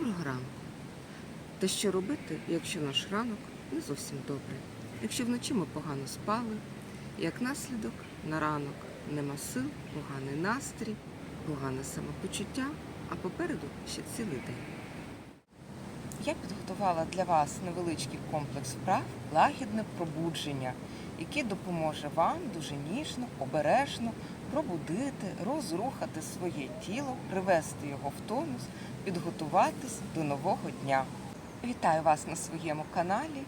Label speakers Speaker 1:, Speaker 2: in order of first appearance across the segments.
Speaker 1: Доброго ранку. Та що робити, якщо наш ранок не зовсім добрий? Якщо вночі ми погано спали, як наслідок на ранок нема сил, поганий настрій, погане самопочуття, а попереду ще цілий день. Я підготувала для вас невеличкий комплекс вправ лагідне пробудження, який допоможе вам дуже ніжно, обережно пробудити, розрухати своє тіло, привести його в тонус, підготуватись до нового дня. Вітаю вас на своєму каналі.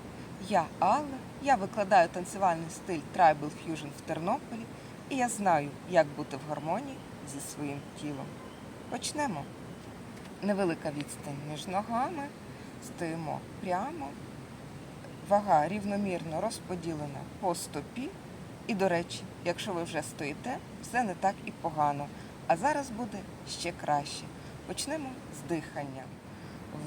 Speaker 1: Я Алла. Я викладаю танцювальний стиль Tribal Fusion в Тернополі, і я знаю, як бути в гармонії зі своїм тілом. Почнемо. Невелика відстань між ногами. Стоїмо прямо. Вага рівномірно розподілена по стопі. І, до речі, якщо ви вже стоїте, все не так і погано. А зараз буде ще краще. Почнемо з дихання.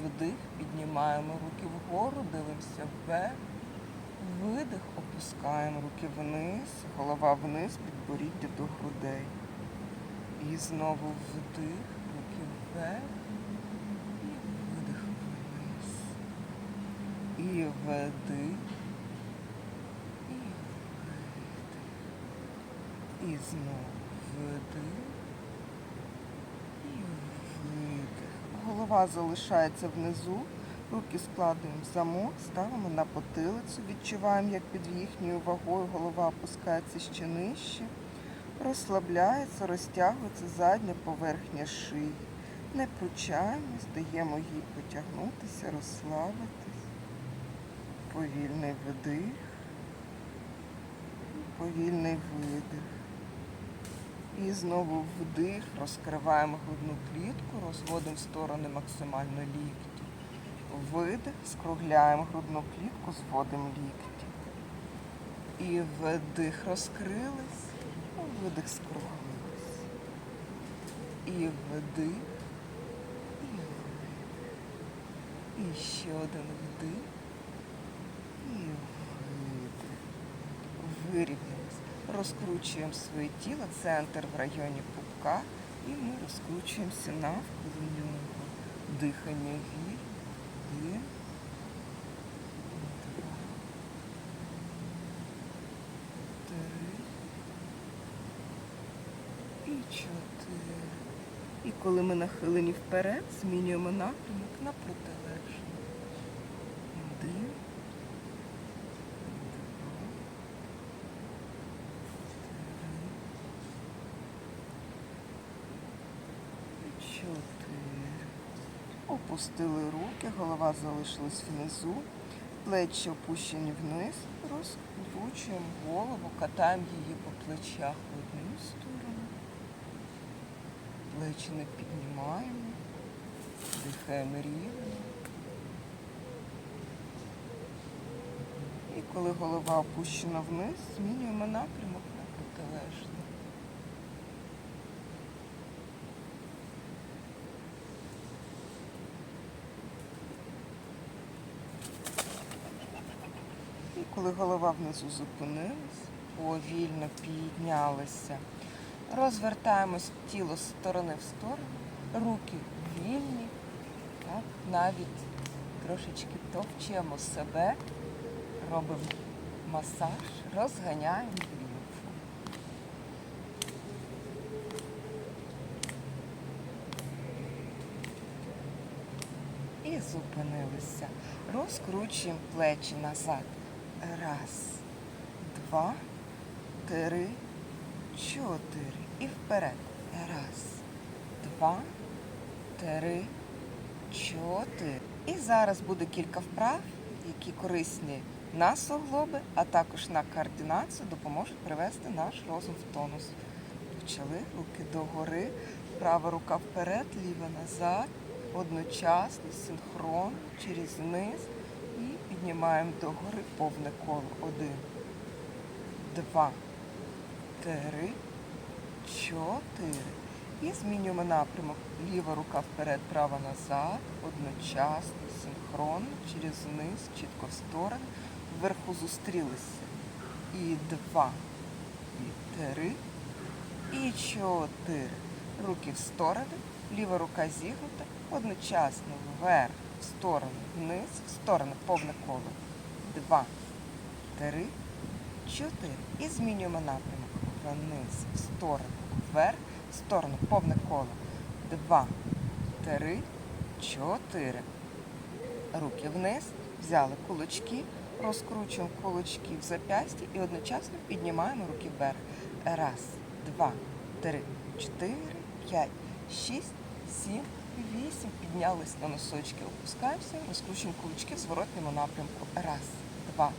Speaker 1: Вдих, піднімаємо руки вгору, дивимося вверх. Видих, опускаємо руки вниз, голова вниз, підборіддя до грудей. І знову вдих, руки вверх. І видих вниз. І вдих. І видих. І знову вдих. І видих. Голова залишається внизу. Руки складуємо в замок, ставимо на потилицю, відчуваємо, як під їхньою вагою голова опускається ще нижче. Розслабляється, розтягується задня поверхня шиї. Не пручаємось, даємо їй потягнутися, розслабитись. Повільний вдих, повільний видих. І знову вдих, розкриваємо грудну клітку, розводимо сторони максимально лікті. Видих, скругляємо грудну клітку, зводимо лікті. І вдих розкрились, видих скруглились. І вдих, і видих. І ще один вдих. І видих. Вирівнялись. Розкручуємо своє тіло, центр в районі пупка, і ми розкручуємося навколо нього. Дихання вір. Один. Два. Три. І чотири. І коли ми нахилені вперед, змінюємо напрямок на протилежний. Один. Два. Чотири. Опустили руки, голова залишилась внизу, плечі опущені вниз, розкручуємо голову, катаємо її по плечах в одну сторону. Плечі не піднімаємо, дихаємо рівно. І коли голова опущена вниз, змінюємо напрямок на протилежний. І коли голова внизу зупинилась, повільно піднялися. Розвертаємось тіло з сторони в сторону, руки вільні, так, навіть трошечки товчемо себе, робимо масаж, розганяємо лімфу. І зупинилися. Розкручуємо плечі назад. Раз, два, три, чотири. І вперед. Раз, два, три, чотири. І зараз буде кілька вправ, які корисні на суглоби, а також на координацію допоможуть привести наш розум в тонус. Почали руки догори, права рука вперед, ліва назад, одночасно, синхронно, через низ. Піднімаємо догори повне коло. Один, два, три, чотири. І змінюємо напрямок. Ліва рука вперед, права назад, одночасно, синхронно, через низ, чітко в сторони. Вверху зустрілися. І два, і три, і чотири. Руки в сторони, ліва рука зігнута, Одночасно вверх, в сторону, вниз, в сторону, повне коло. Два, три, чотири. І змінюємо напрямок. Вниз, в сторону, вверх, в сторону, повне коло. Два, три, чотири. Руки вниз, взяли кулачки, розкручуємо кулачки в зап'ясті і одночасно піднімаємо руки вверх. Раз, два, три, чотири, п'ять, шість, сім, вісім. Піднялись на носочки, опускаємося, розкручуємо кулачки в зворотному напрямку. Раз, два,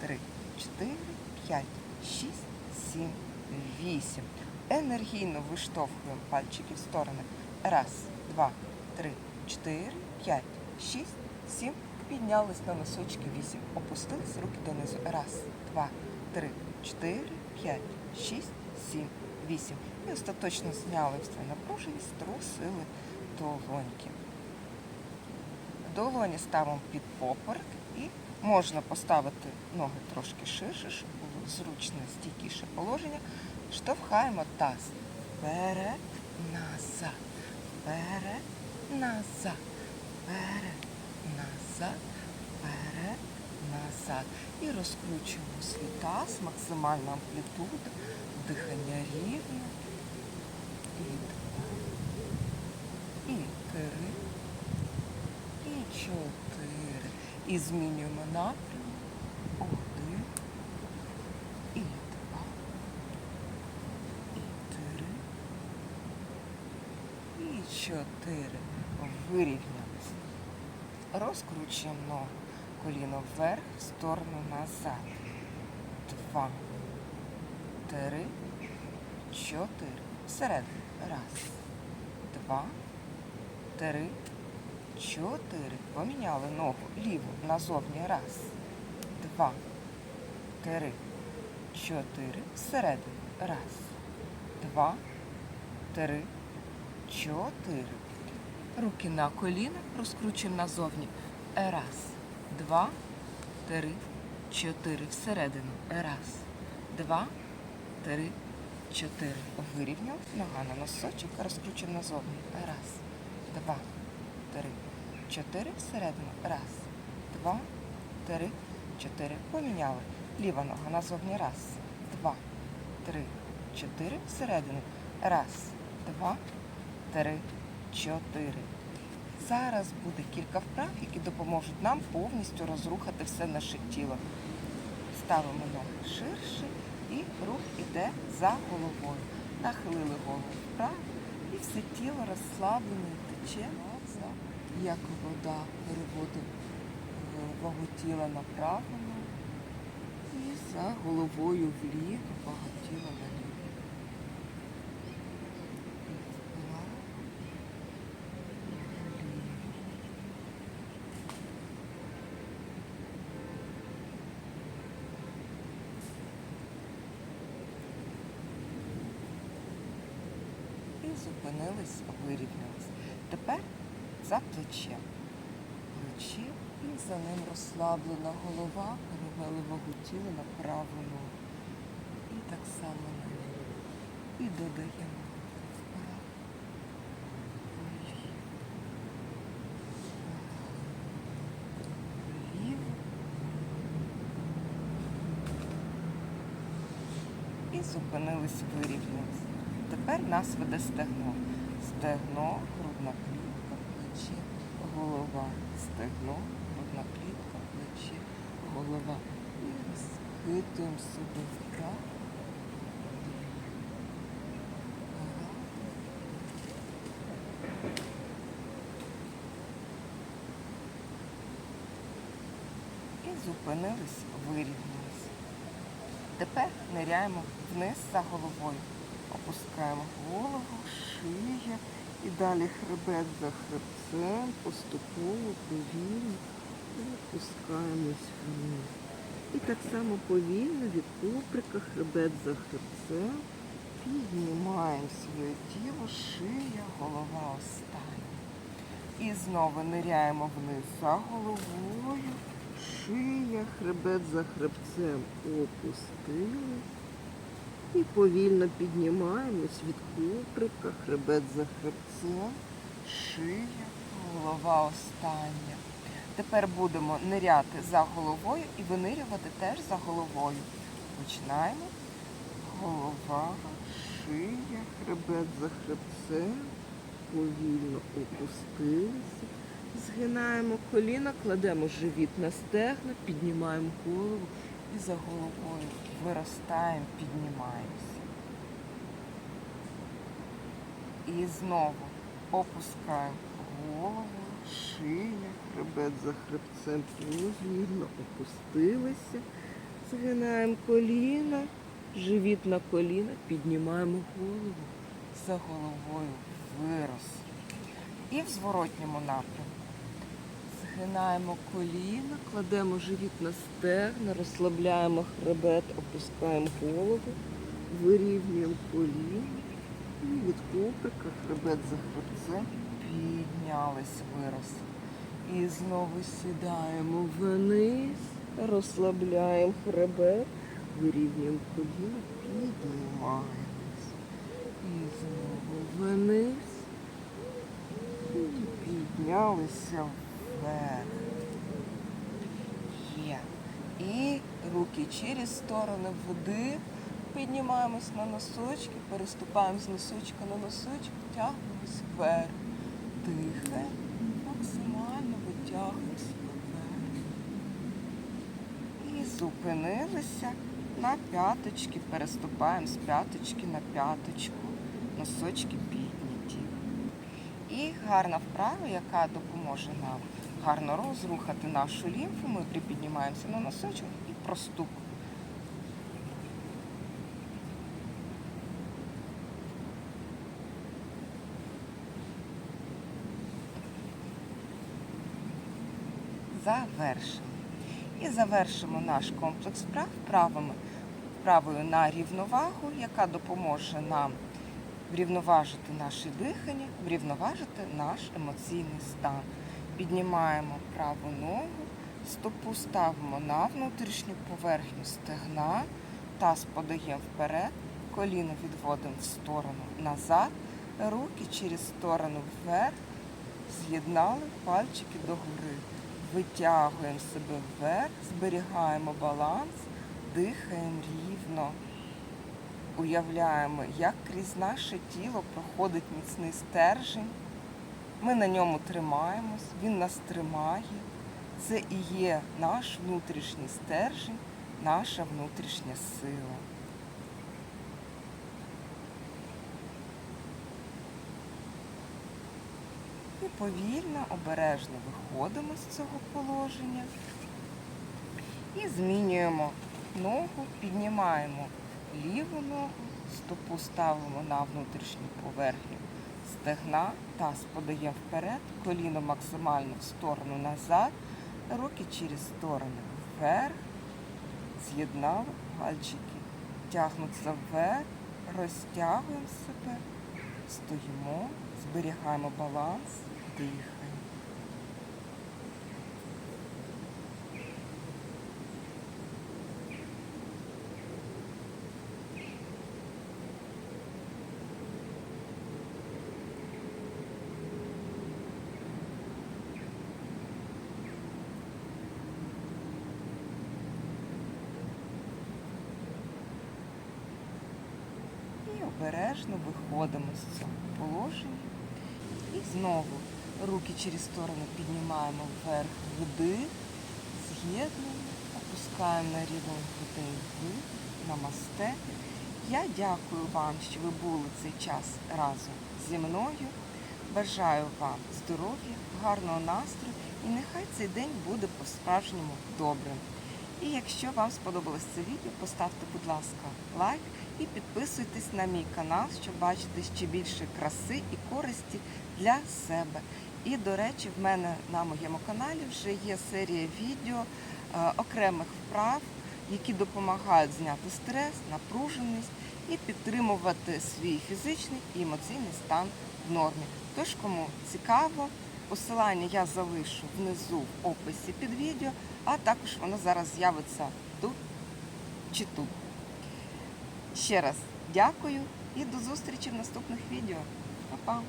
Speaker 1: три, чотири, п'ять, шість, сім, вісім. Енергійно виштовхуємо пальчики в сторони. Раз, два, три, чотири, п'ять, шість, сім. Піднялись на носочки вісім. Опустились руки донизу. Раз, два, три, чотири, п'ять, шість, сім, вісім. І остаточно зняли все напруженість, струсили долоньки. Долоні ставимо під поперек і можна поставити ноги трошки ширше, щоб було зручне, стійкіше положення. Штовхаємо таз. Вперед, назад, вперед, назад, вперед, назад, вперед, назад. І розкручуємо свій таз, максимальна амплітуда, дихання рівне. І два, і три, і чотири. І змінюємо напрямок. Один, і два, і три, і чотири. Вирівнялися. Розкручуємо. Коліно вверх, в сторону назад. Два, три, чотири. Всередину. Раз, два, три, чотири. Поміняли ногу ліву назовні. Раз, два, три, чотири. Всередину. Раз, два, три, чотири. Руки на коліна, розкручуємо назовні. Раз, два, три, чотири. Всередину. Раз, два, три, чотири. Вирівняли. Нога на носочок, розкручуємо назовні. Раз, два, три, чотири. Всередину. Раз, два, три, чотири. Поміняли. Ліва нога назовні. Раз, два, три, чотири. Всередину. Раз, два, три, чотири. Зараз буде кілька вправ, які допоможуть нам повністю розрухати все наше тіло. Ставимо ноги ширше і рух іде за головою. Нахилили голову вправо і все тіло розслаблене і тече назад, як вода переводить вагу тіла направо і за головою вліво, вага тіла наліво. Зупинились, вирівнялись. Тепер за плечем. Плече і за ним розслаблена голова, перевели вагу тіла на праву ногу. І так само на ліву. І додаємо. І зупинились, вирівнялись. Тепер нас веде стегно. Стегно, грудна клітка, плече, голова. Стегно, грудна клітка, плече, голова. І розхитуємо себе вправо. І зупинились, вирівнялись. Тепер ниряємо вниз за головою. Опускаємо голову, шия і далі хребет за хребцем, поступово, повільно опускаємось вниз. І так само повільно від куприка, хребет за хребцем. Піднімаємо своє тіло, шия, голова остання. І знову ниряємо вниз за головою, шия, хребет за хребцем опустили. І повільно піднімаємось від куприка, хребет за хребцем, шия, голова остання. Тепер будемо ниряти за головою і винирювати теж за головою. Починаємо. Голова, шия, хребет за хребцем. Повільно опустилися. Згинаємо коліна, кладемо живіт на стегна, піднімаємо голову і за головою виростаємо, піднімаємося. І знову опускаємо голову, шия, хребет за хребцем, повільно опустилися. Згинаємо коліна, живіт на коліна, піднімаємо голову, за головою вирос. І в зворотньому напрямку. Згинаємо коліна, кладемо живіт на стегна, розслабляємо хребет, опускаємо голову, вирівнюємо коліна. І від куприка хребет за хребцем піднялись, вирос. І знову сідаємо вниз, розслабляємо хребет, вирівнюємо коліна, піднімаємось. І знову вниз. Піднялися вверх. Є. І руки через сторони вдих. Піднімаємось на носочки, переступаємо з носочка на носочок, тягнемось вверх. Дихаємо, максимально витягуємося вверх. І зупинилися на п'яточки, переступаємо з п'яточки на п'яточку. Носочки гарна вправа, яка допоможе нам гарно розрухати нашу лімфу. Ми припіднімаємося на носочок і простук. Завершимо. І завершимо наш комплекс вправ вправами, вправою на рівновагу, яка допоможе нам врівноважити наше дихання, врівноважити наш емоційний стан. Піднімаємо праву ногу, стопу ставимо на внутрішню поверхню стегна, таз подаємо вперед, коліно відводимо в сторону назад, руки через сторону вверх, з'єднали пальчики догори. Витягуємо себе вверх, зберігаємо баланс, дихаємо рівно. Уявляємо, як крізь наше тіло проходить міцний стержень. Ми на ньому тримаємось, він нас тримає. Це і є наш внутрішній стержень, наша внутрішня сила. І повільно, обережно виходимо з цього положення і змінюємо ногу, піднімаємо ліву ногу, стопу ставимо на внутрішню поверхню стегна, таз подаємо вперед, коліно максимально в сторону назад, руки через сторони вверх, з'єднали пальчики, тягнуться вверх, розтягуємо себе, стоїмо, зберігаємо баланс, дихаємо. І обережно виходимо з цього положення. І знову руки через сторону піднімаємо вверх вдих, з'єднуємо, опускаємо на рівень грудей вдих, намасте. Я дякую вам, що ви були цей час разом зі мною. Бажаю вам здоров'я, гарного настрою і нехай цей день буде по-справжньому добрим. І якщо вам сподобалось це відео, поставте, будь ласка, лайк і підписуйтесь на мій канал, щоб бачити ще більше краси і користі для себе. І, до речі, в мене на моєму каналі вже є серія відео е, окремих вправ, які допомагають зняти стрес, напруженість і підтримувати свій фізичний і емоційний стан в нормі. Тож, кому цікаво, посилання я залишу внизу в описі під відео, а також воно зараз з'явиться тут чи тут. Ще раз дякую і до зустрічі в наступних відео. Па-па!